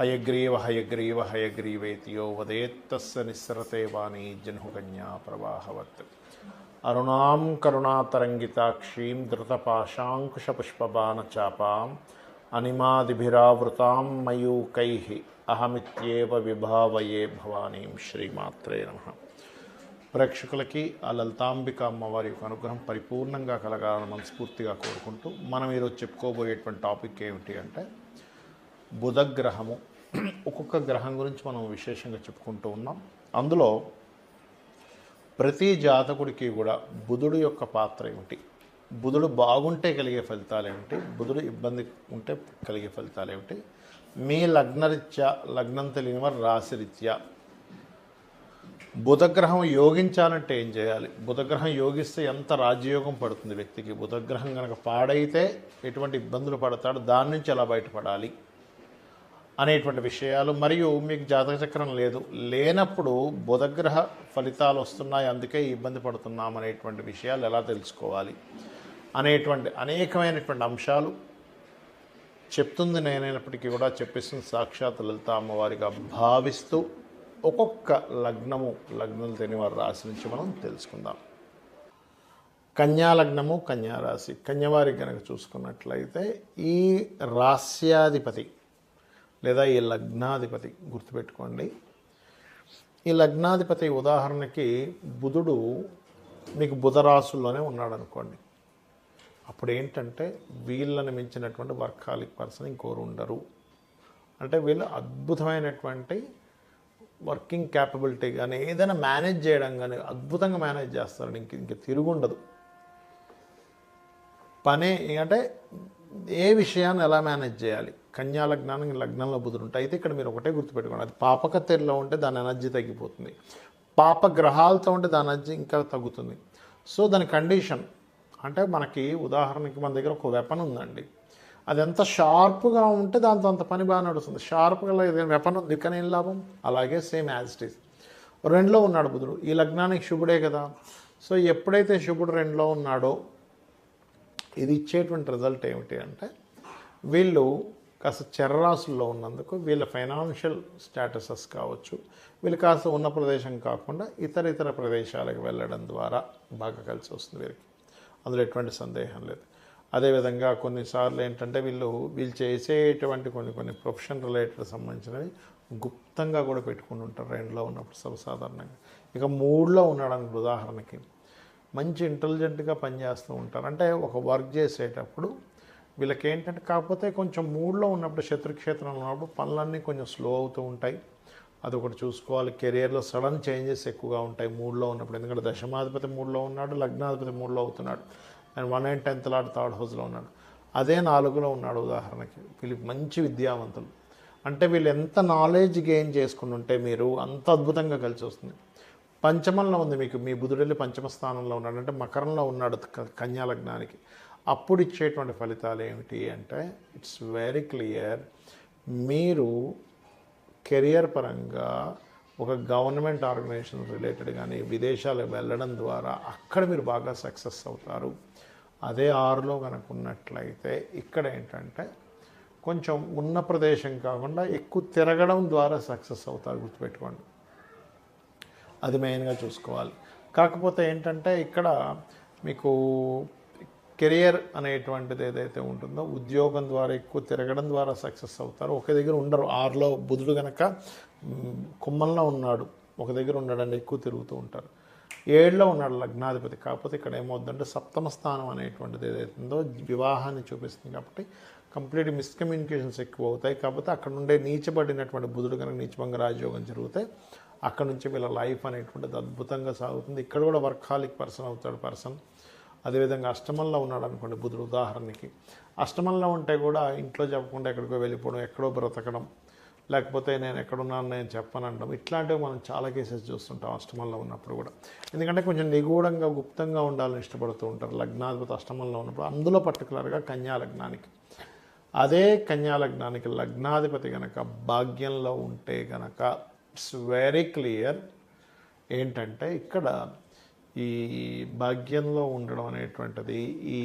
హయగ్రీవ హయగ్రీవ హయగ్రీవేతియో వదేత్తస్య నిస్రతే వాణీ జన్హుకన్యా ప్రవాహవత్. అరుణాం కరుణాతరంగితాక్షీం ధృతపాశాంకుశపుష్పబాణచాపాం అనిమాదిభిరావృతాం మయూకై అహమిత్యేవ విభావయే భవానీం శ్రీమాత్రే నమ. ప్రేక్షకులకి ఆ లలితాంబిక అమ్మవారి యొక్క అనుగ్రహం పరిపూర్ణంగా కలగాలని మనస్ఫూర్తిగా కోరుకుంటూ మనం ఈరోజు చెప్పుకోబోయేటువంటి టాపిక్ ఏమిటి అంటే బుధగ్రహము. ఒక్కొక్క గ్రహం గురించి మనం విశేషంగా చెప్పుకుంటూ ఉన్నాం. అందులో ప్రతి జాతకుడికి కూడా బుధుడు యొక్క పాత్ర ఏమిటి? బుధుడు బాగుంటే కలిగే ఫలితాలు ఏమిటి? బుధుడు ఇబ్బంది ఉంటే కలిగే ఫలితాలు ఏమిటి? మీ లగ్నరీత్యా లగ్నం తెలియని వారు రాశిరీత్యా. బుధగ్రహం యోగించాలంటే ఏం చేయాలి? బుధగ్రహం యోగిస్తే ఎంత రాజయోగం పడుతుంది వ్యక్తికి? బుధగ్రహం కనుక పాడైతే ఎటువంటి ఇబ్బందులు పడతాడు? దాని నుంచి ఎలా బయటపడాలి? అనేటువంటి విషయాలు మరియు మీకు జాతక చక్రం లేదు. లేనప్పుడు బుధగ్రహ ఫలితాలు వస్తున్నాయి అందుకే ఇబ్బంది పడుతున్నాం అనేటువంటి విషయాలు ఎలా తెలుసుకోవాలి అనేటువంటి అనేకమైనటువంటి అంశాలు చెప్తుంది నేనైనప్పటికీ కూడా చెప్పిస్తుంది సాక్షాత్ లలిత అమ్మవారిగా భావిస్తూ ఒక్కొక్క లగ్నము లగ్నం తెలియని వారి రాశి నుంచి మనం తెలుసుకుందాం. కన్యా లగ్నము కన్యా రాశి. కన్యవారి కనుక చూసుకున్నట్లయితే ఈ రాస్యాధిపతి లేదా ఈ లగ్నాధిపతి గుర్తుపెట్టుకోండి. ఈ లగ్నాధిపతి ఉదాహరణకి బుధుడు మీకు బుధరాశుల్లోనే ఉన్నాడు అనుకోండి అప్పుడు ఏంటంటే వీళ్ళని మించినటువంటి వర్కాలిక్ పర్సన్ ఇంకోరు ఉండరు. అంటే వీళ్ళు అద్భుతమైనటువంటి వర్కింగ్ క్యాపబిలిటీ కానీ ఏదైనా మేనేజ్ చేయడం కానీ అద్భుతంగా మేనేజ్ చేస్తారు ఇంక ఇంక తిరుగుండదు. పనే అంటే ఏ విషయాన్ని ఎలా మేనేజ్ చేయాలి? కన్యా లగ్నానికి లగ్నంలో బుధుడు ఉంటాయి అయితే ఇక్కడ మీరు ఒకటే గుర్తుపెట్టుకోండి. అది పాపకత్తెరలో ఉంటే దాని ఎనర్జీ తగ్గిపోతుంది. పాప గ్రహాలతో ఉంటే దాని ఎనర్జీ ఇంకా తగ్గుతుంది. సో దాని కండిషన్ అంటే మనకి ఉదాహరణకి మన దగ్గర ఒక వెపన్ ఉందండి. అది ఎంత షార్ప్గా ఉంటే దాంతో అంత పని బాగా నడుస్తుంది. షార్ప్గా ఏదైనా వెపన్ ఉంది కానీ ఏం లాభం? అలాగే సేమ్ యాజ్ ఇట్ ఈస్ రెండులో ఉన్నాడు బుధుడు. ఈ లగ్నానికి శుభుడే కదా. సో ఎప్పుడైతే శుభుడు రెండులో ఉన్నాడో ఇది ఇచ్చేటువంటి రిజల్ట్ ఏమిటి అంటే వీళ్ళు కాస్త చర్రాసుల్లో ఉన్నందుకు వీళ్ళ ఫైనాన్షియల్ స్టేటసెస్ కావచ్చు వీళ్ళు కాస్త ఉన్న ప్రదేశం కాకుండా ఇతర ఇతర ప్రదేశాలకు వెళ్ళడం ద్వారా బాగా కలిసి వస్తుంది వీరికి. అందులో ఎటువంటి సందేహం లేదు. అదేవిధంగా కొన్నిసార్లు ఏంటంటే వీళ్ళు వీళ్ళు చేసేటువంటి కొన్ని కొన్ని ప్రొఫెషన్ రిలేటెడ్ సంబంధించినవి గుప్తంగా కూడా పెట్టుకుని ఉంటారు రెండులో ఉన్నప్పుడు సర్వసాధారణంగా ఇక మూడులో ఉన్నాడానికి ఉదాహరణకి మంచి ఇంటెలిజెంట్గా పనిచేస్తూ ఉంటారు. అంటే ఒక వర్క్ చేసేటప్పుడు వీళ్ళకి ఏంటంటే కాకపోతే కొంచెం మూడ్లో ఉన్నప్పుడు శత్రుక్షేత్రంలో ఉన్నప్పుడు పనులన్నీ కొంచెం స్లో అవుతూ ఉంటాయి. అదొకటి చూసుకోవాలి. కెరియర్లో సడన్ చేంజెస్ ఎక్కువగా ఉంటాయి మూడ్లో ఉన్నప్పుడు. ఎందుకంటే దశమాధిపతి మూడ్లో ఉన్నాడు లగ్నాధిపతి మూడ్లో అవుతున్నాడు. And one and tenth lord third హౌస్లో ఉన్నాడు. అదే నాలుగులో ఉన్నాడు ఉదాహరణకి. వీళ్ళు మంచి విద్యావంతులు. అంటే వీళ్ళు ఎంత నాలెడ్జ్ గెయిన్ చేసుకుని ఉంటే మీరు అంత అద్భుతంగా కలిసి వస్తుంది. పంచమంలో ఉంది మీకు. మీ బుధుడెల్లి పంచమ స్థానంలో ఉన్నాడు. అంటే మకరంలో ఉన్నాడు క- కన్యా లగ్నానికి అప్పుడు ఇచ్చేటువంటి ఫలితాలు ఏమిటి అంటే ఇట్స్ వెరీ క్లియర్ మీరు కెరియర్ పరంగా ఒక గవర్నమెంట్ ఆర్గనైజేషన్ రిలేటెడ్ కానీ విదేశాలకు వెళ్ళడం ద్వారా అక్కడ మీరు బాగా సక్సెస్ అవుతారు. అదే ఆరులో కనుక ఉన్నట్లయితే ఇక్కడ ఏంటంటే కొంచెం ఉన్న ప్రదేశం కాకుండా ఎక్కువ తిరగడం ద్వారా సక్సెస్ అవుతారు గుర్తుపెట్టుకోండి. అది మెయిన్గా చూసుకోవాలి. కాకపోతే ఏంటంటే ఇక్కడ మీకు కెరియర్ అనేటువంటిది ఏదైతే ఉంటుందో ఉద్యోగం ద్వారా ఎక్కువ తిరగడం ద్వారా సక్సెస్ అవుతారు. ఒక దగ్గర ఉండరు. ఆరులో బుధుడు కనుక కుమ్మల్లో ఉన్నాడు. ఒక దగ్గర ఉండడండి ఎక్కువ తిరుగుతూ ఉంటారు. ఏడులో ఉన్నాడు లగ్నాధిపతి. కాకపోతే ఇక్కడ ఏమవుతుందంటే సప్తమ స్థానం అనేటువంటిది ఏదైతుందో వివాహాన్ని చూపిస్తుంది కాబట్టి కంప్లీట్ మిస్కమ్యూనికేషన్స్ ఎక్కువ అవుతాయి. కాకపోతే అక్కడ నుండే నీచబడినటువంటి బుధుడు కనుక నీచభంగ రాజయోగం జరిగితే అక్కడ నుంచి వీళ్ళ లైఫ్ అనేటువంటిది అద్భుతంగా సాగుతుంది. ఇక్కడ కూడా వర్కాలిక్ పర్సన్ అవుతాడు పర్సన్. అదేవిధంగా అష్టమంలో ఉన్నాడు అనుకోండి బుధుడు ఉదాహరణకి. అష్టమంలో ఉంటే కూడా ఇంట్లో చెప్పకుండా ఎక్కడికో వెళ్ళిపోవడం ఎక్కడో బ్రతకడం లేకపోతే నేను ఎక్కడున్నాను నేను చెప్పనంటాం ఇట్లాంటివి మనం చాలా కేసెస్ చూస్తుంటాం అష్టమంలో ఉన్నప్పుడు కూడా. ఎందుకంటే కొంచెం నిగూఢంగా గుప్తంగా ఉండాలని ఇష్టపడుతూ ఉంటారు. లగ్నాధిపతి అష్టమంలో ఉన్నప్పుడు అందులో పర్టికులర్గా కన్యా లగ్నానికి అదే కన్యా లగ్నానికి లగ్నాధిపతి గనక భాగ్యంలో ఉంటే గనక ఇట్స్ వెరీ క్లియర్ ఏంటంటే ఇక్కడ ఈ భాగ్యంలో ఉండడం అనేటువంటిది ఈ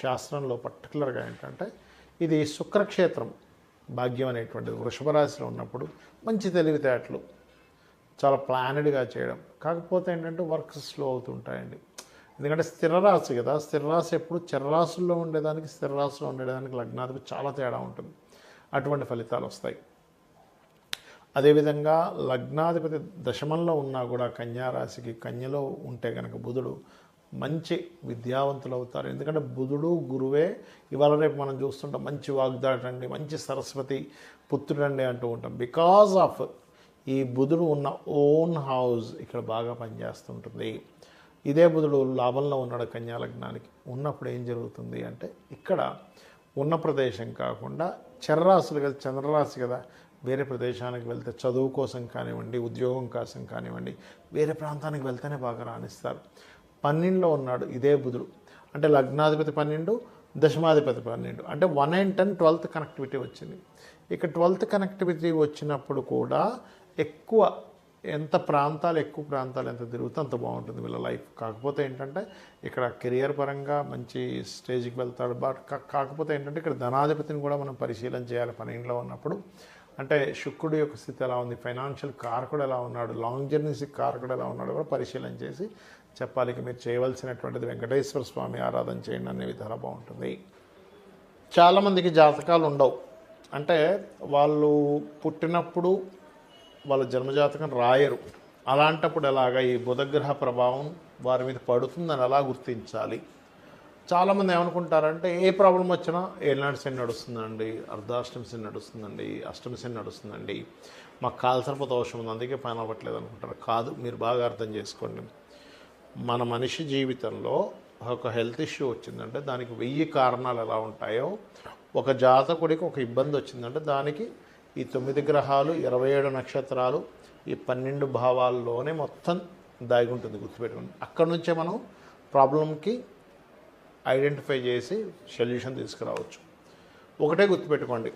శాస్త్రంలో పర్టికులర్గా ఏంటంటే ఇది శుక్రక్షేత్రం. భాగ్యం అనేటువంటిది వృషభరాశిలో ఉన్నప్పుడు మంచి తెలివితేటలు చాలా ప్లానెడ్గా చేయడం. కాకపోతే ఏంటంటే వర్క్స్ స్లో అవుతుంటాయండి. ఎందుకంటే స్థిరరాశి కదా స్థిరరాశి ఎప్పుడు చిరరాశుల్లో ఉండేదానికి స్థిరరాశిలో ఉండేదానికి లగ్నాధిపతి చాలా తేడా ఉంటుంది. అటువంటి ఫలితాలు వస్తాయి. అదేవిధంగా లగ్నాధిపతి దశమంలో ఉన్నా కూడా కన్యారాశికి కన్యలో ఉంటే కనుక బుధుడు మంచి విద్యావంతులు అవుతారు ఎందుకంటే బుధుడు గురువే ఇవాళ రేపు మనం చూస్తుంటాం మంచి వాగ్దాటండి మంచి సరస్వతి పుత్రుడండి అంటూ ఉంటాం. బికాజ్ ఆఫ్ ఈ బుధుడు ఉన్న ఓన్ హౌస్ ఇక్కడ బాగా పనిచేస్తుంటుంది. ఇదే బుధుడు లాభంలో ఉన్నాడు కన్యాలగ్నానికి ఉన్నప్పుడు ఏం జరుగుతుంది అంటే ఇక్కడ ఉన్న ప్రదేశం కాకుండా చర్రాశులు కదా చంద్రరాశి కదా వేరే ప్రదేశానికి వెళ్తే చదువు కోసం కానివ్వండి ఉద్యోగం కోసం కానివ్వండి వేరే ప్రాంతానికి వెళ్తేనే బాగా రాణిస్తారు. పన్నెండులో ఉన్నాడు ఇదే బుధుడు. అంటే లగ్నాధిపతి పన్నెండు దశమాధిపతి పన్నెండు. అంటే one and ten twelfth connectivity వచ్చింది. ఇక ట్వెల్త్ కనెక్టివిటీ వచ్చినప్పుడు కూడా ఎక్కువ ఎంత ప్రాంతాలు ఎక్కువ ప్రాంతాలు ఎంత తిరుగుతే అంత బాగుంటుంది వీళ్ళ లైఫ్. కాకపోతే ఏంటంటే ఇక్కడ కెరియర్ పరంగా మంచి స్టేజ్కి వెళ్తాడు. బట్ కా- కాకపోతే ఏంటంటే ఇక్కడ ధనాధిపతిని కూడా మనం పరిశీలన చేయాలి పన్నెండులో ఉన్నప్పుడు. అంటే శుక్రుడు యొక్క స్థితి ఎలా ఉంది? ఫైనాన్షియల్ కారకుడు ఎలా ఉన్నాడు? లాంగ్ జర్నీస్కి కారకుడు ఎలా ఉన్నాడు? కూడా పరిశీలన చేసి చెప్పాలి మీరు చేయవలసినటువంటిది వెంకటేశ్వర స్వామి ఆరాధన చేయండి అనే విధాలు బాగుంటుంది. చాలామందికి జాతకాలు ఉండవు. అంటే వాళ్ళు పుట్టినప్పుడు వాళ్ళ జన్మజాతకం రాయరు. అలాంటప్పుడు ఎలాగ ఈ బుధగ్రహ ప్రభావం వారి మీద పడుతుందని ఎలా గుర్తించాలి? చాలామంది ఏమనుకుంటారంటే ఏ ప్రాబ్లం వచ్చినా ఏనాడు శని నడుస్తుందండి అర్ధాష్టమి శని నడుస్తుందండి అష్టమి శని నడుస్తుందండి. మాకు కాల్సర్ప దోషం ఉంది అందుకే పైన అవ్వట్లేదు అనుకుంటారు. కాదు మీరు బాగా అర్థం చేసుకోండి. మన మనిషి జీవితంలో ఒక హెల్త్ ఇష్యూ వచ్చిందంటే దానికి వెయ్యి కారణాలు ఎలా ఉంటాయో ఒక జాతకుడికి ఒక ఇబ్బంది వచ్చిందంటే దానికి ఈ తొమ్మిది గ్రహాలు ఇరవై ఏడు నక్షత్రాలు ఈ పన్నెండు భావాల్లోనే మొత్తం దాగి ఉంటుంది గుర్తుపెట్టుకోండి. అక్కడ నుంచే మనం ప్రాబ్లంకి ఐడెంటిఫై చేసి సొల్యూషన్ తీసుకురావచ్చు. ఒకటే గుర్తుపెట్టుకోండి.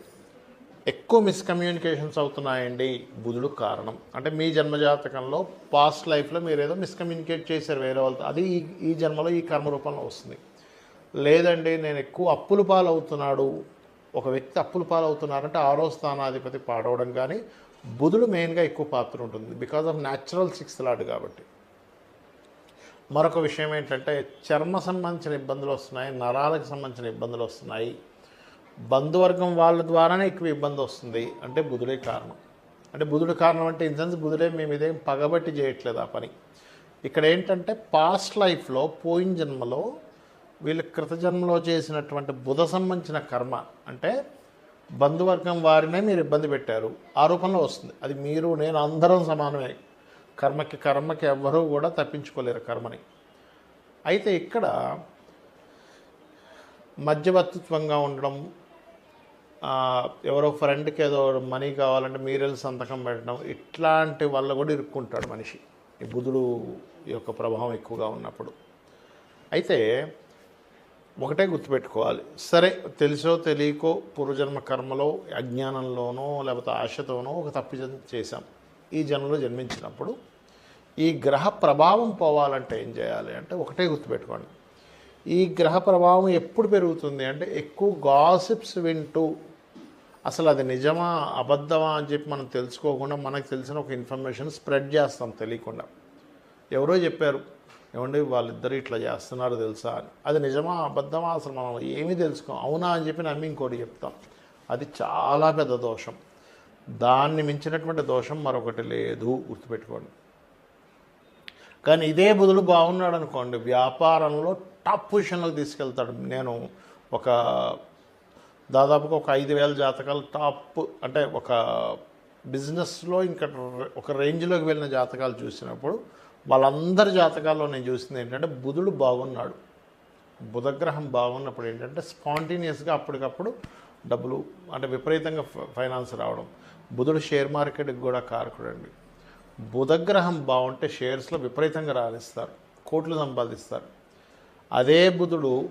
ఎక్కువ మిస్కమ్యూనికేషన్స్ అవుతున్నాయండి బుధుడు కారణం. అంటే మీ జన్మజాతకంలో పాస్ట్ లైఫ్లో మీరు ఏదో మిస్కమ్యూనికేట్ చేశారు వేరే వాళ్ళతో. అది ఈ ఈ జన్మలో ఈ కర్మ రూపంలో వస్తుంది. లేదండి నేను ఎక్కువ అప్పులు పాలవుతున్నాడు. ఒక వ్యక్తి అప్పులు పాలవుతున్నారంటే ఆరో స్థానాధిపతి పాడవడం కానీ బుధుడు మెయిన్గా ఎక్కువ పాత్ర ఉంటుంది. Because of natural sixth lord కాబట్టి. మరొక విషయం ఏంటంటే చర్మ సంబంధించిన ఇబ్బందులు వస్తున్నాయి నరాలకు సంబంధించిన ఇబ్బందులు వస్తున్నాయి. బంధువర్గం వాళ్ళ ద్వారానే ఎక్కువ ఇబ్బంది వస్తుంది. అంటే బుధుడే కారణం. అంటే బుధుడు కారణం అంటే ఇన్ సెన్స్ బుధుడే మేము ఇదేం పగబట్టి చేయట్లేదు ఆ పని. ఇక్కడ ఏంటంటే పాస్ట్ లైఫ్లో పోయిన జన్మలో వీళ్ళు కృతజన్మలో చేసినటువంటి బుధ సంబంధించిన కర్మ అంటే బంధువర్గం వారినే మీరు ఇబ్బంది పెట్టారు. ఆ రూపంలో వస్తుంది. అది మీరు నేను అందరం సమానమే. కర్మకి కర్మకి ఎవ్వరూ కూడా తప్పించుకోలేరు కర్మని. అయితే ఇక్కడ మధ్యవర్తిత్వంగా ఉండడం ఎవరో ఫ్రెండ్కి ఏదో మనీ కావాలంటే మీరు సంతకం పెట్టడం ఇట్లాంటి వల్ల కూడా ఇరుక్కుంటాడు మనిషి. ఈ బుధుడు యొక్క ప్రభావం ఎక్కువగా ఉన్నప్పుడు. అయితే ఒకటే గుర్తుపెట్టుకోవాలి. సరే తెలుసో తెలియకో పూర్వజన్మ కర్మలో అజ్ఞానంలోనో లేకపోతే ఆశతోనో ఒక తప్పు చేశాం. ఈ జన్మలో జన్మించినప్పుడు ఈ గ్రహ ప్రభావం పోవాలంటే ఏం చేయాలి అంటే ఒకటే గుర్తుపెట్టుకోండి. ఈ గ్రహ ప్రభావం ఎప్పుడు పెరుగుతుంది అంటే ఎక్కువ గాసిప్స్ వింటూ అసలు అది నిజమా అబద్ధమా అని చెప్పి మనం తెలుసుకోకుండా మనకు తెలిసిన ఒక ఇన్ఫర్మేషన్ స్ప్రెడ్ చేస్తాం తెలియకుండా. ఎవరో చెప్పారు ఏమండి వాళ్ళిద్దరు ఇట్లా చేస్తున్నారు తెలుసా? అని. అది నిజమా అబద్ధమా? అసలు మనం ఏమీ తెలుసుకోం. అవునా? అని చెప్పి నమ్మి ఇంకోటి చెప్తాం. అది చాలా పెద్ద దోషం. దాన్ని మించినటువంటి దోషం మరొకటి లేదు గుర్తుపెట్టుకోండి. కానీ ఇదే బుధుడు బాగున్నాడు అనుకోండి వ్యాపారంలో టాప్ పొజిషన్లోకి తీసుకెళ్తాడు. నేను ఒక దాదాపుగా ఒక ఐదు వేల జాతకాలు టాప్ అంటే ఒక బిజినెస్లో ఇంకా ఒక రేంజ్లోకి వెళ్ళిన జాతకాలు చూసినప్పుడు వాళ్ళందరి జాతకాల్లో నేను చూసింది ఏంటంటే బుధుడు బాగున్నాడు. బుధగ్రహం బాగున్నప్పుడు ఏంటంటే స్పాంటేనియస్గా అప్పటికప్పుడు డబ్బులు అంటే విపరీతంగా ఫ- ఫైనాన్స్ రావడం. బుధుడు షేర్ మార్కెట్కి కూడా కారకుడండి. బుధగ్రహం బాగుంటే షేర్స్లో విపరీతంగా రాణిస్తారు కోట్లు సంపాదిస్తారు. అదే బుధుడు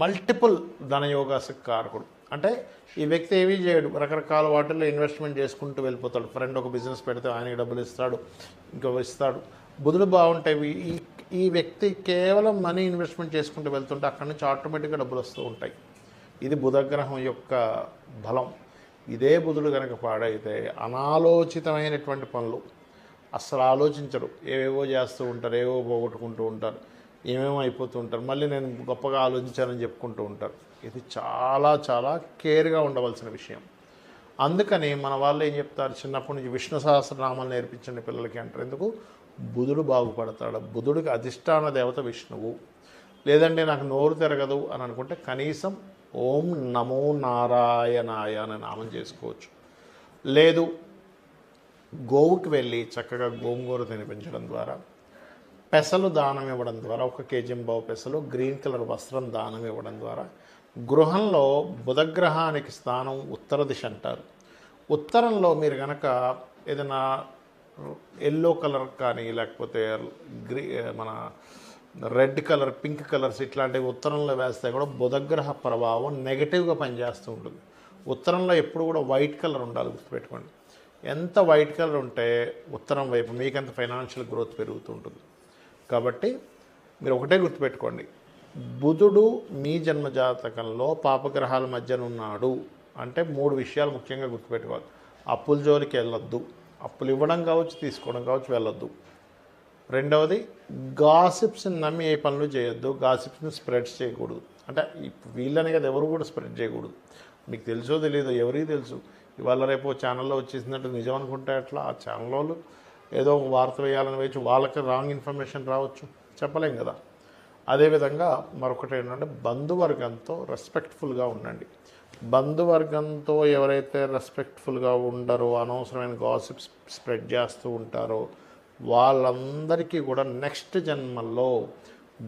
మల్టిపుల్ ధనయోగాస కారకుడు. అంటే ఈ వ్యక్తి ఏమీ చేయడు రకరకాల వాటిల్లో ఇన్వెస్ట్మెంట్ చేసుకుంటూ వెళ్ళిపోతాడు. ఫ్రెండ్ ఒక బిజినెస్ పెడితే ఆయనకి డబ్బులు ఇస్తాడు ఇంకో ఇస్తాడు. బుధుడు బాగుంటాయి ఈ ఈ వ్యక్తి కేవలం మనీ ఇన్వెస్ట్మెంట్ చేసుకుంటూ వెళ్తుంటే అక్కడి నుంచి ఆటోమేటిక్గా డబ్బులు వస్తూ ఉంటాయి. ఇది బుధగ్రహం యొక్క బలం. ఇదే బుధుడు కనుక పాడైతే అనాలోచితమైనటువంటి పనులు. అస్సలు ఆలోచించరు. ఏవేవో చేస్తూ ఉంటారు ఏవో పోగొట్టుకుంటూ ఉంటారు ఏమేమో అయిపోతూ ఉంటారు. మళ్ళీ నేను గొప్పగా ఆలోచించానని చెప్పుకుంటూ ఉంటారు. ఇది చాలా చాలా కేర్గా ఉండవలసిన విషయం. అందుకని మన వాళ్ళు ఏం చెప్తారు? చిన్నప్పటి నుంచి విష్ణు సహస్రనామాలు నేర్పించండి పిల్లలకి అంటారు. ఎందుకు? బుధుడు బాగుపడతాడు. బుధుడికి అధిష్టాన దేవత విష్ణువు. లేదంటే నాకు నోరు తిరగదు అని అనుకుంటే కనీసం ఓం నమో నారాయణాయ అని నామం చేసుకోవచ్చు. లేదు గోవుకి వెళ్ళి చక్కగా గోంగూర తినిపించడం ద్వారా పెసలు దానం ఇవ్వడం ద్వారా ఒక కేజీ బావు పెసలు గ్రీన్ కలర్ వస్త్రం దానం ఇవ్వడం ద్వారా గృహంలో బుధగ్రహానికి స్థానం ఉత్తర దిశ అంటారు. ఉత్తరంలో మీరు కనుక ఏదైనా ఎల్లో కలర్ కానీ లేకపోతే గ్రీ మన రెడ్ కలర్ పింక్ కలర్స్ ఇట్లాంటివి ఉత్తరంలో వేస్తే కూడా బుధగ్రహ ప్రభావం నెగటివ్గా పనిచేస్తూ ఉంటుంది. ఉత్తరంలో ఎప్పుడు కూడా వైట్ కలర్ ఉండాలి గుర్తుపెట్టుకోండి. ఎంత వైట్ కలర్ ఉంటే ఉత్తరం వైపు మీకంత ఫైనాన్షియల్ గ్రోత్ పెరుగుతూ ఉంటుంది. కాబట్టి మీరు ఒకటే గుర్తుపెట్టుకోండి. బుధుడు మీ జన్మ జాతకంలో పాపగ్రహాల మధ్యన ఉన్నాడు అంటే మూడు విషయాలు ముఖ్యంగా గుర్తుపెట్టుకోవాలి. అప్పుల జోలికి వెళ్ళొద్దు. అప్పులు ఇవ్వడం కావచ్చు తీసుకోవడం కావచ్చు వెళ్ళొద్దు. రెండవది గాసిప్స్ని నమ్మి ఏ పనులు చేయొద్దు గాసిప్స్ని స్ప్రెడ్ చేయకూడదు. అంటే వీళ్ళని కదా ఎవరు కూడా స్ప్రెడ్ చేయకూడదు. మీకు తెలుసో తెలియదు ఎవరికి తెలుసు. ఇవాళ రేపు ఛానల్లో వచ్చేసినట్టు నిజం అనుకుంటే అట్లా ఆ ఛానల్ వాళ్ళు ఏదో ఒక వార్త వేయాలని వేయచ్చు వాళ్ళకి రాంగ్ ఇన్ఫర్మేషన్ రావచ్చు. చెప్పలేం కదా. అదేవిధంగా మరొకటి ఏంటంటే బంధువర్గంతో రెస్పెక్ట్ఫుల్గా ఉండండి. బంధువర్గంతో ఎవరైతే రెస్పెక్ట్ఫుల్గా ఉండరో అనవసరమైన గాసిప్స్ స్ప్రెడ్ చేస్తూ ఉంటారో వాళ్ళందరికీ కూడా నెక్స్ట్ జన్మల్లో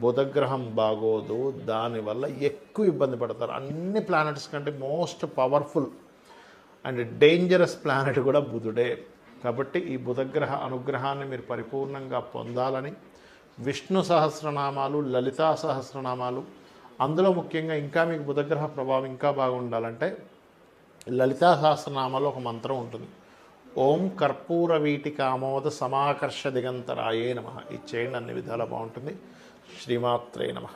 బుధగ్రహం బాగోదు దానివల్ల ఎక్కువ ఇబ్బంది పడతారు. అన్ని ప్లానెట్స్ కంటే most powerful and dangerous planet కూడా బుధుడే. కాబట్టి ఈ బుధగ్రహ అనుగ్రహాన్ని మీరు పరిపూర్ణంగా పొందాలని విష్ణు సహస్రనామాలు లలితా సహస్రనామాలు అందులో ముఖ్యంగా ఇంకా మీకు బుధగ్రహ ప్రభావం ఇంకా బాగుండాలంటే లలితా సహస్రనామాలో ఒక మంత్రం ఉంటుంది. ఓం కర్పూర వీటి కామోద సమాకర్ష దిగంతరాయే నమ. ఇది చేయండి అన్ని విధాలా బాగుంటుంది. శ్రీమాత్రే నమ.